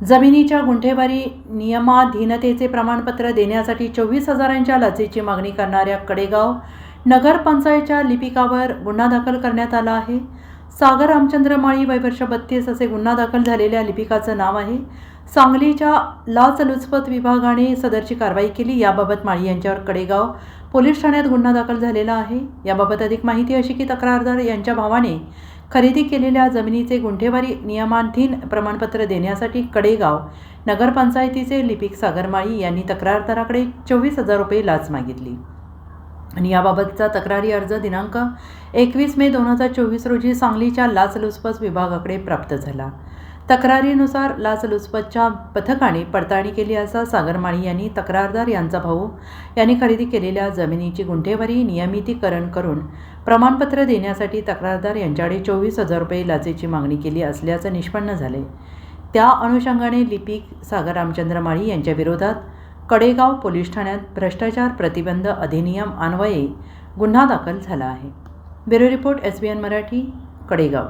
जमिनीच्या गुंठेवारी नियमाधीनतेचे प्रमाणपत्र देण्यासाठी चोवीस हजारांच्या लाचेची मागणी करणाऱ्या कडेगाव नगरपंचायतच्या लिपिकावर गुन्हा दाखल करण्यात आला आहे. सागर रामचंद्र माळी वयवर्ष बत्तीस असे गुन्हा दाखल झालेल्या लिपिकाचं नाव आहे. सांगलीच्या लाचलुचपत विभागाने सदरची कारवाई केली याबाबत माळी यांच्यावर कडेगाव पोलीस ठाण्यात गुन्हा दाखल झालेला आहे. याबाबत अधिक माहिती अशी की तक्रारदार यांच्या भावाने खरेदी केलेल्या जमिनीचे गुंठेवारी नियमाधीन प्रमाणपत्र देण्यासाठी कडेगाव नगरपंचायतीचे लिपिक सागरमाळी यांनी तक्रारदाराकडे चोवीस हजार रुपये लाच मागितली. आणि याबाबतचा तक्रारी अर्ज दिनांक एकवीस मे दोन हजार चोवीस रोजी सांगलीच्या लाचलुचपत विभागाकडे प्राप्त झाला. तक्रारीनुसार लाचलुचपतच्या पथकाने पडताळणी केली असता सागरमाळी यांनी तक्रारदार यांचा भाऊ यांनी खरेदी केलेल्या जमिनीची गुंठेवारी नियमितीकरण करून प्रमाणपत्र देण्यासाठी तक्रारदार यांच्याकडे चोवीस हजार रुपये लाचेची मागणी केली असल्याचं निष्पन्न झाले. त्या अनुषंगाने लिपिक सागर रामचंद्र माळी यांच्या विरोधात कडेगाव पोलीस ठाण्यात भ्रष्टाचार प्रतिबंध अधिनियम अन्वये गुन्हा दाखल झाला आहे. Bureau report S B N Marathi Kadegaon.